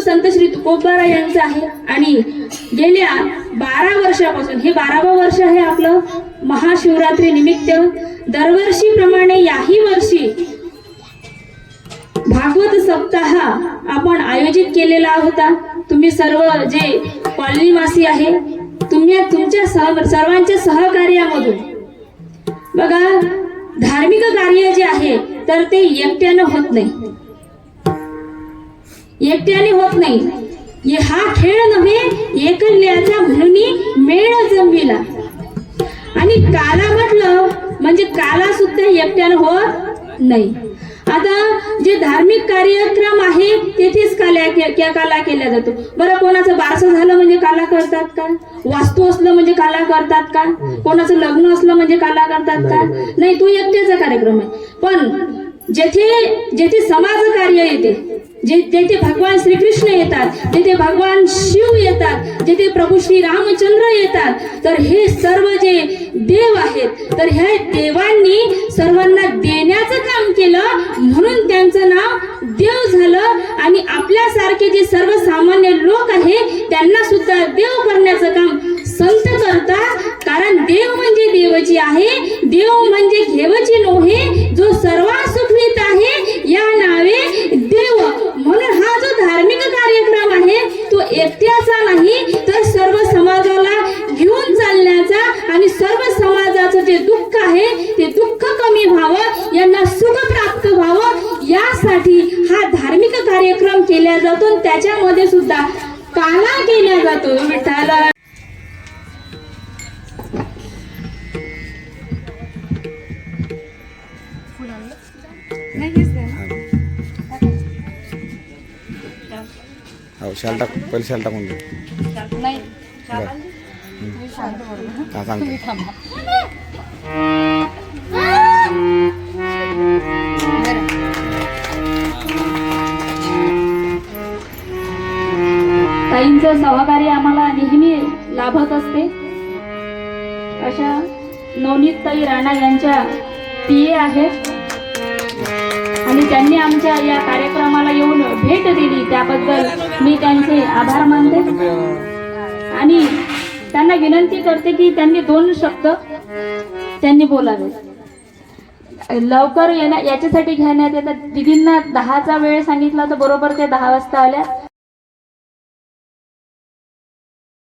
संत श्री तुकोबारा यांचं आहे. आणि गेल्या बारा वर्षापासून हे बारावं वर्ष आहे आपलं महाशिवरात्री निमित्त. दरवर्षीप्रमाणे याही वर्षी भागवत सप्ताह आपण आयोजित केलेला होता. तुम्ही सर्व जे कॉलनीवासी आहे तुम्ही तुमच्या सह सर्वांच्या सहकार्यामधून. बघा धार्मिक कार्य जे आहे तर ते एकट्यानं होत नाही. एकट्याने होत नाही. हे हा खेळ नव्हे एकल्याचा म्हणून मेळ जमविला. आणि काला म्हटलं म्हणजे काला सुद्धा एकट्यानं होत नाही. आता जे धार्मिक कार्यक्रम आहे तेथेच काल्या के- के- काला केला जातो. बरं कोणाचं बारसं झालं म्हणजे काला करतात का? वास्तू असलं म्हणजे काला करतात का? कोणाचं लग्न असलं म्हणजे काला करतात का? नाही तो एकट्याचा कार्यक्रम आहे. पण जेथे जेथे समाज कार्य येते जे जेथे भगवान श्रीकृष्ण येतात जेथे भगवान शिव येतात जेथे प्रभू श्री रामचंद्र येतात तर हे सर्व जे देव आहेत तर ह्या देवांनी सर्वांना देण्याचं काम केलं म्हणून त्यांचं नाव देव झालं. आणि आपल्यासारखे जे सर्वसामान्य लोक आहे त्यांना सुद्धा देव करण्याचं काम संत करतात. कारण देव म्हणजे देवची आहे देव म्हणजे घेवची नोहे जो सर्वा सुखवित आहे या नावे देव म्हणून हा जो धार्मिक कार्यक्रम आहे तो एकट्याचा नाही तर सर्व समाजाला घेऊन चालण्याचा आणि सर्व समाजाचं जे दुःख आहे ते दुःख कमी व्हावं यांना सुख प्राप्त व्हावं यासाठी हा धार्मिक कार्यक्रम केला जातो त्याच्यामध्ये सुद्धा काला केला जातो. विठ्ठला हो शाल टाक पहिले शाल टाकून दे. बरं. हा सांगतो. ताईंचं सहकार्य आम्हाला नेहमी लाभत असते. अशा नवनीत ताई राणा यांच्या पी आहेत. आणि त्यांनी आमच्या या कार्यक्रमाला येऊन भेट दिली. त्याबद्दल मी त्यांचे आभार मानते. आणि त्यांना विनंती करते की त्यांनी दोन शब्द त्यांनी बोलावे. लवकर येण्या याच्यासाठी घेण्यात येतात दिदींना दहाचा वेळ सांगितला तर बरोबर ते दहा वाजता आल्या.